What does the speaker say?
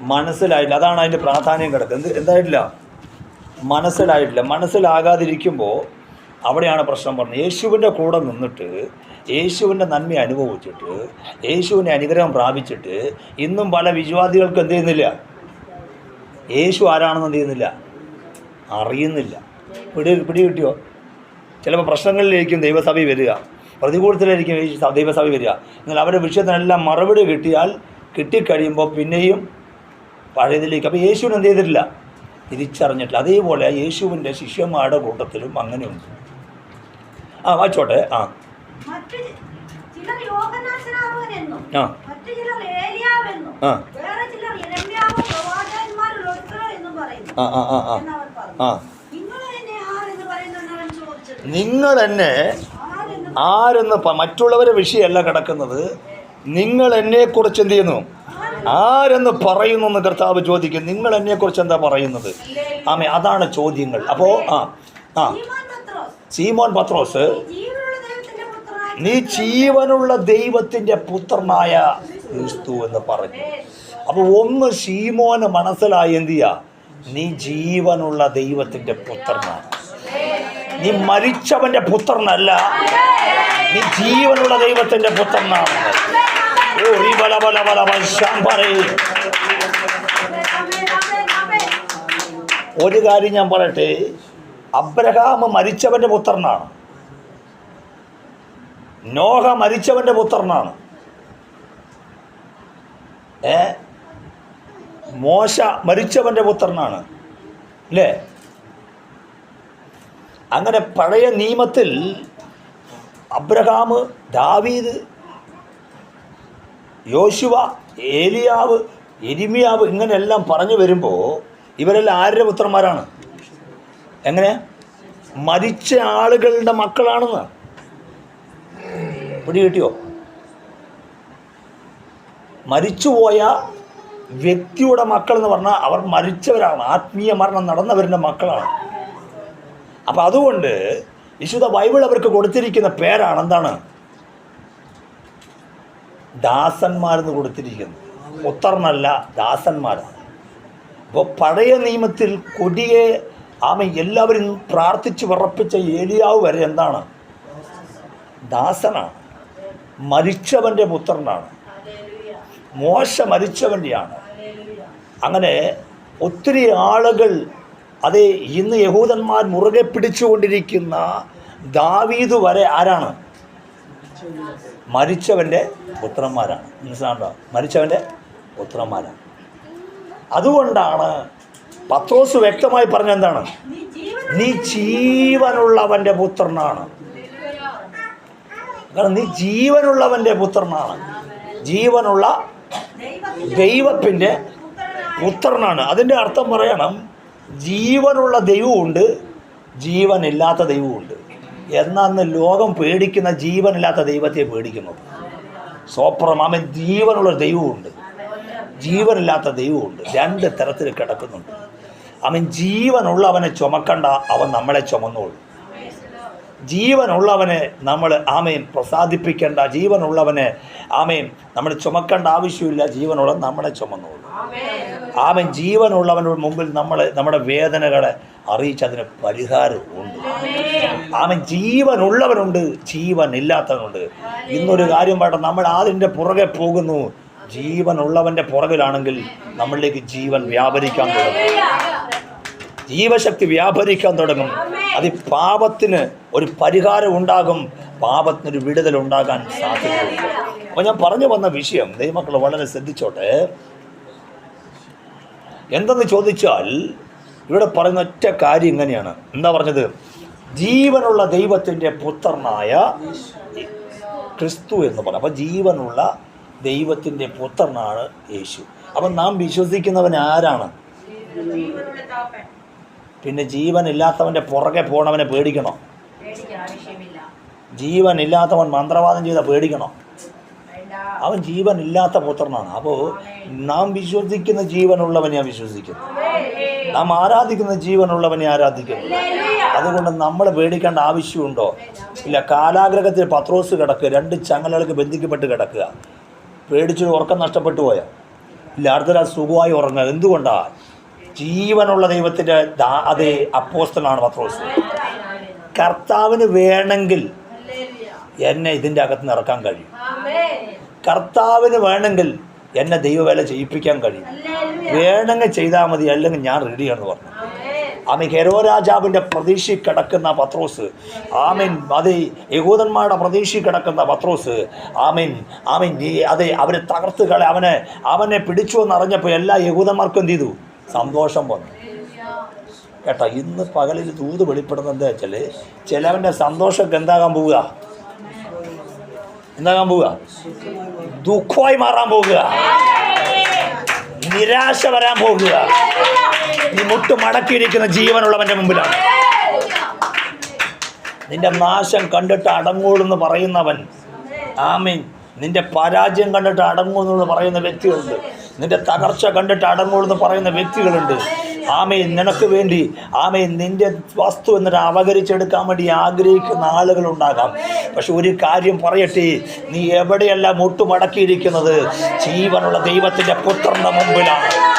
മനസ്സിലായില്ല. അതാണ് അതിന്റെ പ്രാധാന്യം കിടക്കുന്നത് എന്ത് എന്തായിട്ടില്ല? മനസ്സിലായിട്ടില്ല. മനസ്സിലാകാതിരിക്കുമ്പോൾ അവിടെയാണ് പ്രശ്നം പറഞ്ഞത് യേശുവിന്റെ കൂടെ നിന്നിട്ട് യേശുവിന്റെ നന്മ അനുഭവിച്ചിട്ട് യേശുവിന്റെ അനുഗ്രഹം പ്രാപിച്ചിട്ട് ഇന്നും പല വിശ്വാസികൾക്ക് എന്ത് ചെയ്യുന്നില്ല? യേശു ആരാണെന്ന് എന്ത് ചെയ്യുന്നില്ല? അറിയുന്നില്ല. പിടി പിടി കിട്ടിയോ? ചിലപ്പോൾ പ്രശ്നങ്ങളിലേക്കും ദൈവസഭയിൽ വരിക. പ്രതികൂലത്തിലായിരിക്കും ദൈവസഭയിൽ വരിക. എന്നാൽ അവരുടെ വിഷയത്തിനെല്ലാം മറുപടി കിട്ടിയാൽ കിട്ടിക്കഴിയുമ്പോൾ പിന്നെയും പഴയതിലേക്ക്. അപ്പോൾ യേശുവിന് എന്ത് ചെയ്തിട്ടില്ല? തിരിച്ചറിഞ്ഞിട്ടില്ല. അതേപോലെ യേശുവിന്റെ ശിഷ്യന്മാരുടെ കൂട്ടത്തിലും അങ്ങനെയുണ്ട്. ആ വായിച്ചോട്ടെ. ആ. ആ. ആ. ആ ആ ആ നിങ്ങൾ എന്നെ ആരെന്ന് മറ്റുള്ളവരെ വിഷയമല്ല കിടക്കുന്നത്. നിങ്ങൾ എന്നെക്കുറിച്ച് എന്ത് ചെയ്യുന്നു? ആരെന്ന് പറയുന്നു എന്ന് കർത്താവ് ചോദിക്കും. നിങ്ങൾ എന്നെക്കുറിച്ച് എന്താ പറയുന്നത്? ആമേ അതാണ് ചോദ്യങ്ങൾ. അപ്പോ ആ ആ. സീമോൻ പത്രോസ് നീ ജീവനുള്ള ദൈവത്തിന്റെ പുത്രനായ ക്രിസ്തു എന്ന് പറഞ്ഞു. അപ്പോൾ ഒന്ന് സീമോന് മനസ്സിലായി എന്ത് നീ ജീവനുള്ള ദൈവത്തിന്റെ പുത്രനാണ്. നീ മരിച്ചവന്റെ പുത്രനല്ല. നീ ജീവനുള്ള ദൈവത്തിന്റെ പുത്രനാണ്. ഒരു കാര്യം ഞാൻ പറയട്ടെ. അബ്രഹാം മരിച്ചവന്റെ പുത്രനാണ്. നോഹ മരിച്ചവന്റെ പുത്രനാണ്. ഏ? മോശ മരിച്ചവന്റെ പുത്രനാണ്. അല്ലേ? അങ്ങനെ പഴയ നിയമത്തിൽ അബ്രഹാം ദാവീദ് യോശുവ ഏലിയാവ് എരിമിയാവ് ഇങ്ങനെയെല്ലാം പറഞ്ഞു വരുമ്പോൾ ഇവരെല്ലാം ആരുടെ പുത്രന്മാരാണ്? എങ്ങനെ? മരിച്ച ആളുകളുടെ മക്കളാണെന്ന്. പിടി കിട്ടിയോ? മരിച്ചുപോയ വ്യക്തിയുടെ മക്കൾ എന്ന് പറഞ്ഞാൽ അവർ മരിച്ചവരാണ്. ആത്മീയ മരണം നടന്നവരുടെ മക്കളാണ്. അപ്പം അതുകൊണ്ട് വിശുദ്ധ ബൈബിൾ അവർക്ക് കൊടുത്തിരിക്കുന്ന പേരാണ് എന്താണ്? ദാസന്മാരെന്ന് കൊടുത്തിരിക്കുന്നു. പുത്രനല്ല ദാസന്മാരാണ് അപ്പോൾ പഴയ നിയമത്തിൽ കൊടിയെ ആമ എല്ലാവരും പ്രാർത്ഥിച്ച് വിറപ്പിച്ച ഏലിയാവ് വരെ എന്താണ്? ദാസനാണ്. മരിച്ചവന്റെ പുത്രനാണ്. മോശ മരിച്ചവന്റെയാണ് അങ്ങനെ ഒത്തിരി ആളുകൾ അത് ഇന്ന് യഹൂദന്മാർ മുറുകെ പിടിച്ചുകൊണ്ടിരിക്കുന്ന ദാവീദ് വരെ ആരാണ്? മരിച്ചവന്റെ പുത്രന്മാരാണ്. മനസ്സിലാണ്ടോ മരിച്ചവന്റെ പുത്രന്മാരാണ്. അതുകൊണ്ടാണ് പത്രോസ് വ്യക്തമായി പറഞ്ഞെന്താണ് നീ ജീവനുള്ളവന്റെ പുത്രനാണ്. കാരണം നീ ജീവനുള്ളവന്റെ പുത്രനാണ്. ജീവനുള്ള ദൈവത്തിന്റെ പുത്രനാണ്. അതിന്റെ അർത്ഥം പറയണം ജീവനുള്ള ദൈവമുണ്ട് ജീവനില്ലാത്ത ദൈവമുണ്ട് എന്നാന്ന് ലോകം പേടിക്കുന്ന ജീവനില്ലാത്ത ദൈവത്തെ പേടിക്കുന്നത് സോപ്രമാമൻ ജീവനുള്ള ദൈവമുണ്ട് ജീവനില്ലാത്ത ദൈവമുണ്ട് രണ്ട് തരത്തിൽ കിടക്കുന്നുണ്ട്. അവൻ ജീവനുള്ളവനെ ചുമക്കണ്ട അവൻ നമ്മളെ ചുമന്നോളൂ. ജീവനുള്ളവനെ നമ്മൾ ആമയും പ്രസാദിപ്പിക്കേണ്ട ജീവനുള്ളവനെ ആമയും നമ്മൾ ചുമക്കേണ്ട ആവശ്യമില്ല ജീവനുള്ള നമ്മളെ ചുമന്നോളൂ. ആമൻ ജീവനുള്ളവന്റെ മുമ്പിൽ നമ്മൾ നമ്മുടെ വേദനകളെ അറിയിച്ചതിന് പരിഹാരം ഉണ്ട്. ആമൻ ജീവനുള്ളവനുണ്ട് ജീവൻ ഇല്ലാത്തവനുണ്ട് ഇന്നൊരു കാര്യം പറയട്ടെ നമ്മൾ അതിന്റെ പുറകെ പോകുന്നു? ജീവനുള്ളവന്റെ പുറകിലാണെങ്കിൽ നമ്മളിലേക്ക് ജീവൻ വ്യാപരിക്കാൻ തുടങ്ങും. ജീവശക്തി വ്യാപരിക്കാൻ തുടങ്ങും. അത് പാപത്തിന് ഒരു പരിഹാരം ഉണ്ടാകും. പാപത്തിനൊരു വിടുതൽ ഉണ്ടാകാൻ സാധ്യതയുണ്ട്. അപ്പോൾ ഞാൻ പറഞ്ഞു വന്ന വിഷയം ദൈവമക്കൾ വളരെ ശ്രദ്ധിച്ചോട്ടെ. എന്തെന്ന് ചോദിച്ചാൽ ഇവിടെ പറയുന്ന ഒറ്റ കാര്യം ഇങ്ങനെയാണ്. എന്താ പറഞ്ഞത്? ജീവനുള്ള ദൈവത്തിന്റെ പുത്രനായ ക്രിസ്തു എന്ന് പറയും അപ്പം ജീവനുള്ള ദൈവത്തിന്റെ പുത്രനാണ് യേശു. അപ്പം നാം വിശ്വസിക്കുന്നവൻ ആരാണ്? പിന്നെ ജീവനില്ലാത്തവന്റെ പുറകെ പോണവനെ പേടിക്കണോ? ജീവനില്ലാത്തവൻ മന്ത്രവാദം ചെയ്താൽ പേടിക്കണോ? അവൻ ജീവനില്ലാത്ത പുത്രനാണ് അപ്പോൾ നാം വിശ്വസിക്കുന്ന ജീവനുള്ളവനെ വിശ്വസിക്കുന്നു. നാം ആരാധിക്കുന്ന ജീവനുള്ളവനെ ആരാധിക്കുന്നു. അതുകൊണ്ട് നമ്മൾ പേടിക്കേണ്ട ആവശ്യമുണ്ടോ? ഇല്ല കാലാഗ്രഹത്തിൽ പത്രോസ് കിടക്കുക രണ്ട് ചങ്ങലകൾക്ക് ബന്ധിക്കപ്പെട്ട് കിടക്കുക. പേടിച്ച് ഉറക്കം നഷ്ടപ്പെട്ടു പോയാൽ ഇല്ല അടുത്ത രാത്രി സുഖമായി ഉറങ്ങുക. എന്തുകൊണ്ടാ? ജീവനുള്ള ദൈവത്തിന്റെ അതേ അപ്പോസ്റ്റലാണ് പത്രോസ്. കർത്താവിന് വേണമെങ്കിൽ എന്നെ ഇതിന്റെ അകത്ത് നിന്ന് ഇറക്കാൻ കഴിയും. കർത്താവിന് വേണമെങ്കിൽ എന്നെ ദൈവവേല ചെയ്യിപ്പിക്കാൻ കഴിയും. വേണമെങ്കിൽ ചെയ്താൽ മതി അല്ലെങ്കിൽ ഞാൻ റെഡിയാണെന്ന് പറഞ്ഞു. ആമീൻ. ഹെരോ രാജാവിന്റെ പ്രതീക്ഷ കിടക്കുന്ന പത്രോസ്. ആമീൻ. അതെ യഹൂദന്മാരുടെ പ്രതീക്ഷ കിടക്കുന്ന പത്രോസ്. ആമീൻ. ആമീൻ. നീ അതെ അവരെ തകർത്ത് കളെ അവനെ അവനെ പിടിച്ചു എന്നറിഞ്ഞപ്പോൾ എല്ലാ യഹൂദന്മാർക്കും എന്ത് ചെയ്തു? സന്തോഷം വന്നു. കേട്ടോ ഇന്ന് പകലിൽ തൂത് വെളിപ്പെടുന്നത് എന്താ വെച്ചാൽ ചിലവന്റെ സന്തോഷമൊക്കെ എന്താകാൻ പോവുക? എന്താകാൻ പോവുക? ദുഃഖമായി മാറാൻ പോകുക. നിരാശ വരാൻ പോകുക. നീ മുട്ട് മടക്കിയിരിക്കുന്ന ജീവനുള്ളവന്റെ മുമ്പിലാണ്. നിന്റെ നാശം കണ്ടിട്ട് അടങ്ങൂളെന്ന് പറയുന്നവൻ ആമീൻ. നിന്റെ പരാജയം കണ്ടിട്ട് അടങ്ങൂന്ന് പറയുന്ന വ്യക്തികളുണ്ട്. നിന്റെ തകർച്ച കണ്ടിട്ട് അടങ്ങൂന്ന് പറയുന്ന വ്യക്തികളുണ്ട്. ആമേൻ. നിനക്ക് വേണ്ടി ആമയെ നിന്റെ വസ്തു എന്നിട്ട് അപകരിച്ചെടുക്കാൻ വേണ്ടി ആഗ്രഹിക്കുന്ന ആളുകൾ ആളുകളുണ്ടാകാം പക്ഷെ ഒരു കാര്യം പറയട്ടെ. നീ എവിടെയല്ല മുട്ടുമടക്കിയിരിക്കുന്നത്? ജീവനുള്ള ദൈവത്തിന്റെ പുത്രന്റെ മുമ്പിലാണ്.